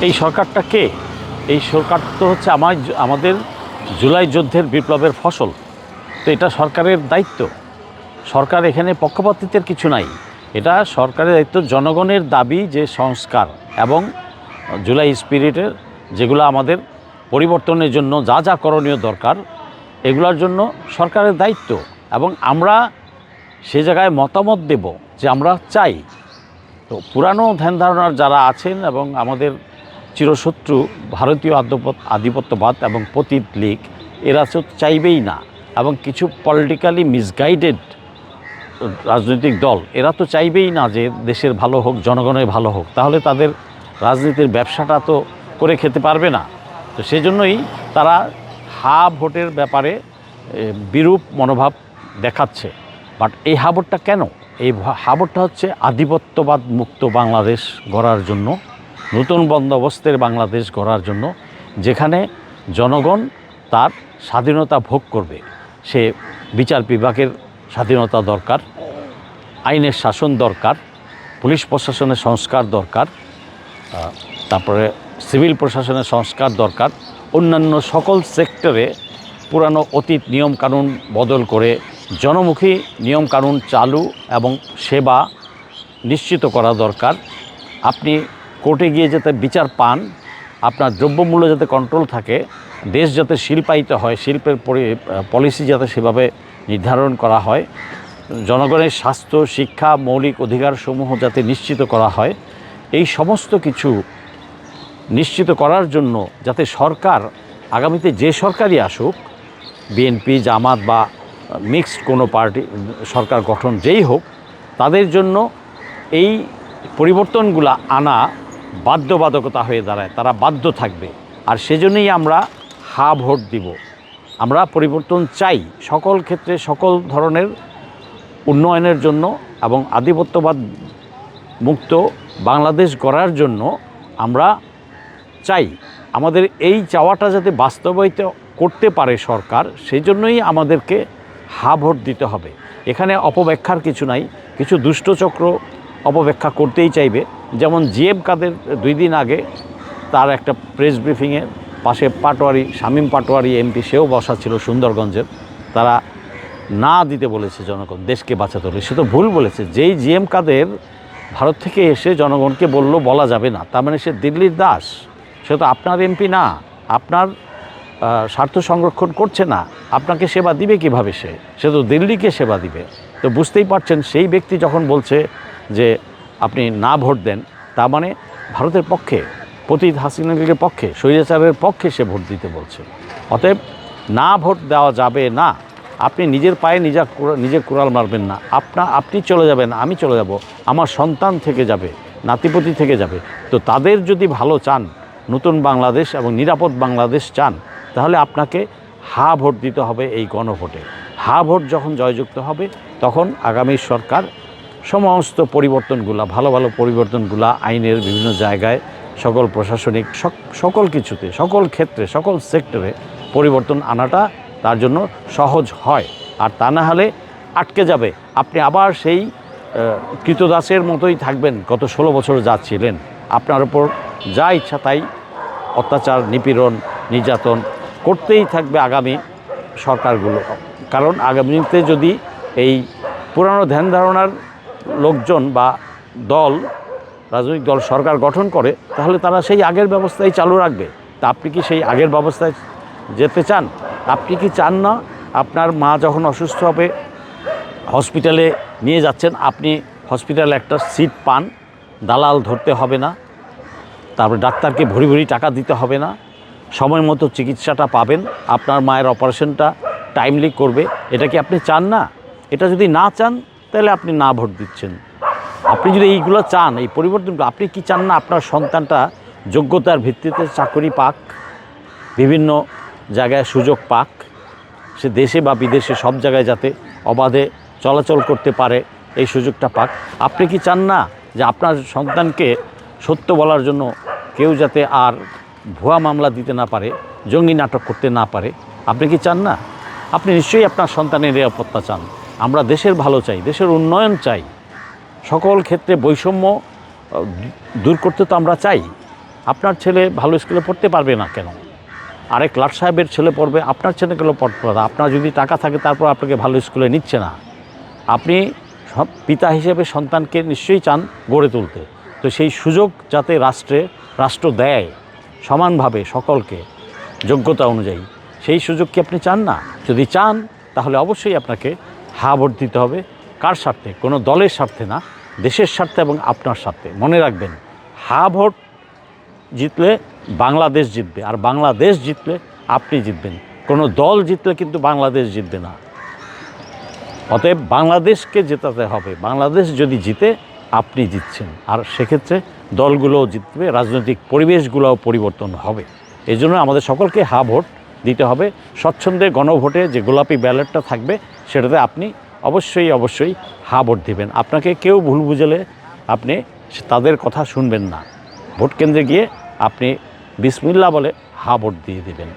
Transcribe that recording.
এই সরকারটা কে? এই সরকার তো হচ্ছে আমার আমাদের জুলাই যুদ্ধের বিপ্লবের ফসল। তো এটা সরকারের দায়িত্ব। সরকার এখানে পক্ষপাতিত্বের কিছু নাই। এটা সরকারের দায়িত্ব, জনগণের দাবি যে সংস্কার এবং জুলাই স্পিরিটের যেগুলো আমাদের পরিবর্তনের জন্য যা যা করণীয় দরকার, এগুলোর জন্য সরকারের দায়িত্ব। এবং আমরা সে জায়গায় মতামত দেব যে আমরা চাই। তো পুরানো ধ্যান ধারণার যারা আছেন এবং আমাদের চিরশত্রু, ভারতীয় আধিপত্য আধিপত্যবাদ এবং পতীত লীগ, এরা তো চাইবেই না। এবং কিছু পলিটিক্যালি মিসগাইডেড রাজনৈতিক দল, এরা তো চাইবেই না যে দেশের ভালো হোক, জনগণের ভালো হোক। তাহলে তাদের রাজনীতির ব্যবসাটা তো করে খেতে পারবে না। তো সেজন্যই তারা হা ভোটের ব্যাপারে বিরূপ মনোভাব দেখাচ্ছে। বাট এই হাবরটা কেন? এই হাবরটা হচ্ছে আধিপত্যবাদ মুক্ত বাংলাদেশ গড়ার জন্য। নতুন বন্দোবস্তের বাংলাদেশ গড়ার জন্য, যেখানে জনগণ তার স্বাধীনতা ভোগ করবে। সে বিচার বিভাগের স্বাধীনতা দরকার, আইনের শাসন দরকার, পুলিশ প্রশাসনের সংস্কার দরকার তারপরে সিভিল প্রশাসনের সংস্কার দরকার, অন্যান্য সকল সেক্টরে পুরানো অতীত নিয়মকানুন বদল করে জনমুখী নিয়মকানুন চালু এবং সেবা নিশ্চিত করা দরকার। আপনি কোর্টে গিয়ে যাতে বিচার পান, আপনার দ্রব্যমূল্য যাতে কন্ট্রোল থাকে, দেশ যাতে শিল্পায়িত হয়, শিল্পের পরি- পলিসি যাতে সেভাবে নির্ধারণ করা হয়, জনগণের স্বাস্থ্য, শিক্ষা, মৌলিক অধিকারসমূহ যাতে নিশ্চিত করা হয়, এই সমস্ত কিছু নিশ্চিত করার জন্য যাতে সরকার, আগামীতে যে সরকারই আসুক, বিএনপি, জামাত বা মিক্সড কোনো পার্টি, সরকার গঠন যেই হোক, তাদের জন্য এই পরিবর্তনগুলো আনা বাধ্যবাধকতা হয়ে দাঁড়ায়, তারা বাধ্য থাকবে। আর সেজন্যই আমরা হা ভোট দিব। আমরা পরিবর্তন চাই সকল ক্ষেত্রে, সকল ধরনের উন্নয়নের জন্য এবং আধিপত্যবাদ মুক্ত বাংলাদেশ গড়ার জন্য আমরা চাই। আমাদের এই চাওয়াটা যাতে বাস্তবায়িত করতে পারে সরকার সেই জন্যই আমাদেরকে হা ভোট দিতে হবে। এখানে অপব্যাখ্যার কিছু নাই, কিছু দুষ্টচক্র অপব্যাখ্যা করতেই চাইবে। যেমন জিএম কাদের দুই দিন আগে তার একটা প্রেস ব্রিফিংয়ে পাশে পাটোয়ারি, শামীম পাটোয়ারি এমপি সেও বসা ছিল সুন্দরগঞ্জের। তারা না দিতে বলেছে জনগণ, দেশকে বাঁচাতে হলে সে তো ভুল বলেছে। যেই জিএম কাদের ভারত থেকে এসে জনগণকে বলল, বলা যাবে না, তার মানে সে দিল্লির দাস। সে তো আপনার এমপি না, আপনার স্বার্থ সংরক্ষণ করছে না, আপনাকে সেবা দিবে কীভাবে সে? সে তো দিল্লিকে সেবা দিবে। তো বুঝতেই পারছেন, সেই ব্যক্তি যখন বলছে যে আপনি না ভোট দেন তার মানে ভারতের পক্ষে, পতীত হাসিনা লীগের পক্ষে স্বৈরাচারের পক্ষে সে ভোট দিতে বলছে। অতএব না ভোট দেওয়া যাবে না। আপনি নিজের পায়ে নিজা নিজে কুড়াল মারবেন না। আপনা, আপনি চলে যাবেন, আমি চলে যাব। আমার সন্তান থেকে যাবে, নাতিপতি থেকে যাবে। তো তাদের যদি ভালো চান, নতুন বাংলাদেশ এবং নিরাপদ বাংলাদেশ চান, তাহলে আপনাকে হা ভোট দিতে হবে এই গণভোটে। হা ভোট যখন জয়যুক্ত হবে, তখন আগামী সরকার সমস্ত পরিবর্তনগুলা, ভালো ভালো পরিবর্তনগুলা আইনের বিভিন্ন জায়গায় সকল প্রশাসনিক সকল কিছুতে, সকল ক্ষেত্রে, সকল সেক্টরে পরিবর্তন আনাটা তার জন্য সহজ হয়। আর তা না হলে আটকে যাবে। আপনি আবার সেই কৃতদাসের মতোই থাকবেন, গত ষোলো বছর যা ছিলেন। আপনার ওপর যা ইচ্ছা তাই অত্যাচার, নিপীড়ন, নির্যাতন করতেই থাকবে আগামী সরকারগুলো। কারণ আগামীতে যদি এই পুরানো ধ্যান ধারণার লোকজন বা দল, রাজনৈতিক দল, সরকার গঠন করে, তাহলে তারা সেই আগের ব্যবস্থাই চালু রাখবে। তা আপনি কি সেই আগের ব্যবস্থায় যেতে চান? আপনি কি চান না আপনার মা যখন অসুস্থ হবে, হসপিটালে নিয়ে যাচ্ছেন, আপনি হসপিটালে একটা সিট পান, দালাল ধরতে হবে না, তারপরে ডাক্তারকে ভরি ভরি টাকা দিতে হবে না, সময় মতো চিকিৎসাটা পাবেন, আপনার মায়ের অপারেশনটা টাইমলি করবে, এটা কি আপনি চান না? এটা যদি না চান তাহলে আপনি না ভোট দিচ্ছেন। আপনি যদি এইগুলো চান, এই পরিবর্তনগুলো, আপনি কি চান না আপনার সন্তানটা যোগ্যতার ভিত্তিতে চাকরি পাক, বিভিন্ন জায়গায় সুযোগ পাক, সে দেশে বা বিদেশে সব জায়গায় যাতে অবাধে চলাচল করতে পারে, এই সুযোগটা পাক। আপনি কি চান না যে আপনার সন্তানকে সত্য বলার জন্য কেউ যাতে আর ভুয়া মামলা দিতে না পারে, জঙ্গি নাটক করতে না পারে? আপনি কি চান না? আপনি নিশ্চয়ই আপনার সন্তানের নিরাপত্তা চান। আমরা দেশের ভালো চাই, দেশের উন্নয়ন চাই। সকল ক্ষেত্রে বৈষম্য দূর করতে তো আমরা চাই। আপনার ছেলে ভালো স্কুলে পড়তে পারবে না কেন? আরেক লাট সাহেবের ছেলে পড়বে, আপনার ছেলে গেলেও পড়তে পারবে আপনার যদি টাকা থাকে, তারপর আপনাকে ভালো স্কুলে নিচ্ছে না। আপনি সব পিতা হিসেবে সন্তানকে নিশ্চয়ই চান গড়ে তুলতে। তো সেই সুযোগ যাতে রাষ্ট্রে, রাষ্ট্র দেয় সমানভাবে সকলকে, যোগ্যতা অনুযায়ী, সেই সুযোগ কি আপনি চান না? যদি চান, তাহলে অবশ্যই আপনাকে হা ভোট দিতে হবে। কার স্বার্থে? কোনো দলের স্বার্থে না, দেশের স্বার্থে এবং আপনার স্বার্থে। মনে রাখবেন, হা ভোট জিতলে বাংলাদেশ জিতবে আর বাংলাদেশ জিতলে আপনি জিতবেন। কোনো দল জিতলে কিন্তু বাংলাদেশ জিতবে না। অতএব বাংলাদেশকে জেতাতে হবে। বাংলাদেশ যদি জিতে, আপনি জিতছেন। আর সেক্ষেত্রে দলগুলোও জিতবে, রাজনৈতিক পরিবেশগুলোও পরিবর্তন হবে। এই জন্য আমাদের সকলকে হা ভোট দিতে হবে। স্বচ্ছন্দে গণভোটে যে গোলাপি ব্যালটটা থাকবে, সেটাতে আপনি অবশ্যই অবশ্যই হা ভোট দেবেন। আপনাকে কেউ ভুল বুঝলে আপনি তাদের কথা শুনবেন না। ভোট কেন্দ্রে গিয়ে আপনি বিসমিল্লা বলে হা ভোট দিয়ে দিবেন।